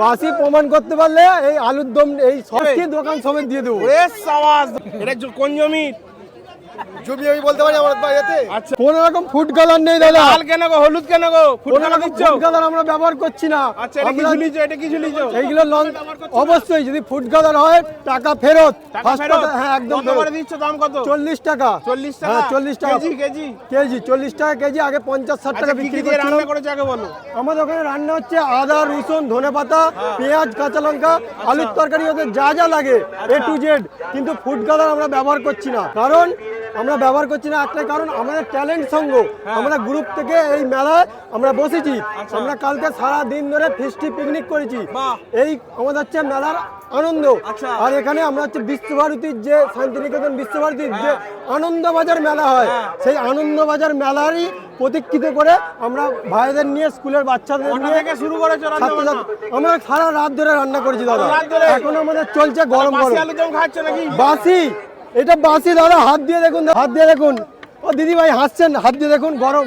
বাসি প্রমাণ করতে পারলে এই আলুর দম এই সবটি দোকান সমেত দিয়ে দেবো। এটা কোন জমি? জমি আমি বলতে পারি আমার আচ্ছা কোন রকম ফুড কালার নেই দাদা। লাল কেন গো হলুদ কেন গো? কেন রকম দিচ্ছ? ফুড কালার আমরা ব্যবহার করছি না। আচ্ছা এটা কি আমরা- ঝুলিছো এটা কি ঝুলিছো এইগুলো লং অবশ্যই যদি ফুড কালার হয় টাকা ফেরত। হ্যাঁ একদম কত করে দিচ্ছ? দাম কত? চল্লিশ টাকা। চল্লিশ টাকা? হ্যাঁ চল্লিশ টাকা। KG KG? কেজি চল্লিশ টাকা কেজি আগে পঞ্চাশ ষাট আচ্ছা টাকা বিক্রি কি দিয়ে করছিল রান্না আগে বলো। আমাদের ওখানে রান্না হচ্ছে আদা রসুন ধনে পাতা হ্যাঁ। পেঁয়াজ কাঁচা লঙ্কা আচ্ছা। আলুর তরকারি ওদের যা যা লাগে এ টু জেড কিন্তু ফুড কালার আমরা ব্যবহার করছি না। কারণ আমরা ব্যবহার করছি না একটাই কারণ আমাদের ট্যালেন্ট সঙ্গ হ্যাঁ। আমরা গ্রুপ থেকে এই মেলায় আমরা বসেছি আমরা কালকে সারা দিন ধরে ফিস্টি পিকনিক করেছি আচ্ছা। এই আমাদের হচ্ছে মেলার আনন্দ আচ্ছা। আর এখানে আমরা হচ্ছে বিশ্বভারতীর যে শান্তিনিকেতন বিশ্বভারতীর যে আনন্দবাজার মেলা হয় হ্যাঁ। সেই আনন্দবাজার মেলারই প্রতীক্ষিত করে আমরা ভাইদের নিয়ে স্কুলের বাচ্চাদের নিয়ে শুরু করে? আমরা সারা রাত ধরে রান্না করেছি দাদা? এখন আমাদের চলছে গরম গরম বাসি এটা বাঁচি দাদা, হাত দিয়ে দেখুন, হাত দিয়ে দেখুন। ও দিদি ভাই হাসছেন, হাত দিয়ে দেখুন, গরম।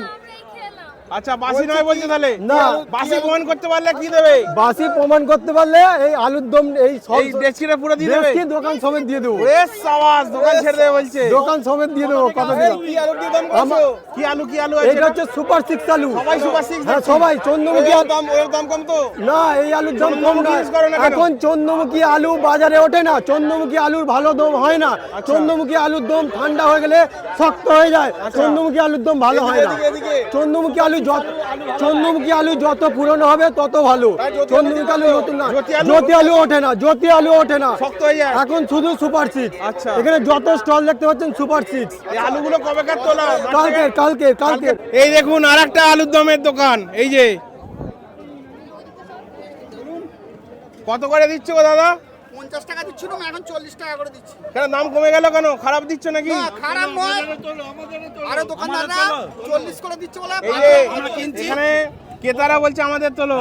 আচ্ছা বাসি নয় বলছে তাহলে? না। বাসি প্রমাণ করতে পারলে কি দেবে? বাসি প্রমাণ করতে পারলে এই আলুর দম এই সব ডেস্কিটা পুরো দিয়ে দেবে? দোকান সমেত দিয়ে দেবো। সাবাস দোকান ছেড়ে দেবে বলছে। দোকান সমেত দিয়ে দেবো কত দিলাম। কি আলু দাম করছ? কি আলু কি আলু এইটা হচ্ছে সুপার সিক্স আলু। সবাই সুপার সিক্স হ্যাঁ সবাই চন্দ্রমুখী আলু। দাম ওর দাম কম তো। না এই আলুর দাম কম না? এখন চন্দ্রমুখী আলু বাজারে ওঠে না। চন্দ্রমুখী আলুর ভালো দম হয় না। আচ্ছা। চন্দ্রমুখী আলুর দম ঠান্ডা হয়ে গেলে শক্ত হয়ে যায়। চন্দ্রমুখী আলুর দম ভালো হয় না। আচ্ছা। চন্দ্রমুখী আলু যত চন্দ্রমুখী আলু যত পুরনো হবে তত ভালো। তাই জ্যোতি আলু চন্দ্রমুখী আলু নতুন না। জ্যোতি আলু- ওঠে না জ্যোতি আলু ওঠে না। হয়ে এখন শুধু সুপার সিক্স আচ্ছা। এখানে যত স্টল দেখতে পাচ্ছেন সুপার সিক্স আলুগুলো কবে তোলা? কালকে কালকে কালকে। এই দেখুন আর একটা আলুর দমের দোকান। এই যে। কত করে দিচ্ছ গো দাদা? পঞ্চাশ টাকা দিচ্ছিলাম এখন চল্লিশ টাকা করে দিচ্ছি। কেন দাম কমে গেল কেন? খারাপ দিচ্ছ নাকি? না, খারাপ নয়। আরও দোকানদাররা চল্লিশ করে দিচ্ছে বলে এখানে ক্রেতারা বলছে আমাদের তোলো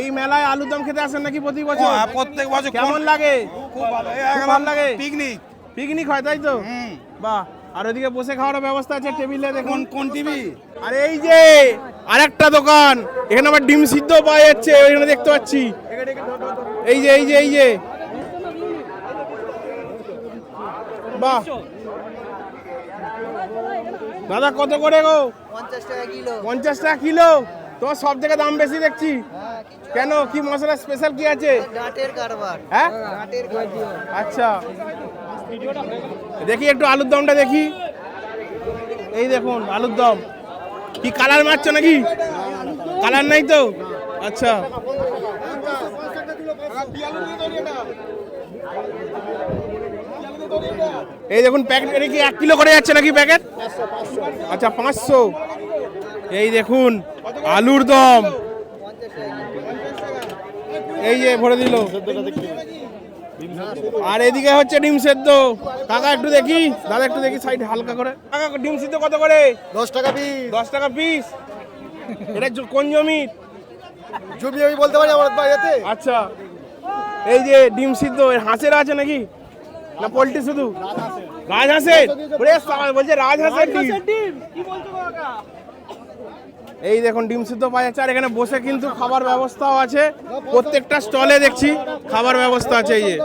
এই মেলায় আলুর দম খেতে আসেন নাকি প্রতি বছর? হ্যাঁ, প্রত্যেক বছর। কেমন লাগে? খুব ভালো। খুব ভালো লাগে। পিকনিক। পিকনিক হয় তাই তো? বাহ। আর ওইদিকে বসে খাওয়ার ব্যবস্থা আছে টেবিলে দেখুন। কোন কোন টিভি? আর এই যে আরেকটা দোকান। এখানে আবার ডিম সিদ্ধ পাওয়া যাচ্ছে এখানে দেখতে পাচ্ছি। এই যে এই যে এই যে। বাহ। দাদা কত করে গো? পঞ্চাশ টাকা কিলো। তোমার সব জায়গায় দাম বেশি দেখছি। কেন? কি মশলা স্পেশাল কি আছে? হ্যাঁ? আচ্ছা। দেখি একটু আলুর দমটা দেখি। এই দেখুন আলুর দম। কি কালার মারছো নাকি? কালার নাই তো? আচ্ছা। এই দেখুন প্যাকেট এটা কি এক কিলো করে যাচ্ছে নাকি প্যাকেট আচ্ছা পাঁচশো। এই দেখুন আলুর দম। এই যে ভরে দিল। আর এদিকে হচ্ছে ডিম সেদ্ধ। কাকা একটু দেখি। দাদা একটু দেখি সাইড হালকা করে। কাকা ডিম সিদ্ধ কত করে? দশ টাকা পিস দশ টাকা পিস এটা কোন জমি জমি আমি বলতে পারি আমার বাড়িতে। আচ্ছা। এই যে ডিম সিদ্ধ হাঁসের আছে নাকি? না পোল্ট্রি শুধু? রাজ হাসেন। বলছে রাজহাঁসের ডিম। এই দেখুন ডিম সিদ্ধ পাওয়া যাচ্ছে। আর এখানে বসে কিন্তু খাবার ব্যবস্থাও আছে। প্রত্যেকটা স্টলে দেখছি খাবার ব্যবস্থা আছে এই যে।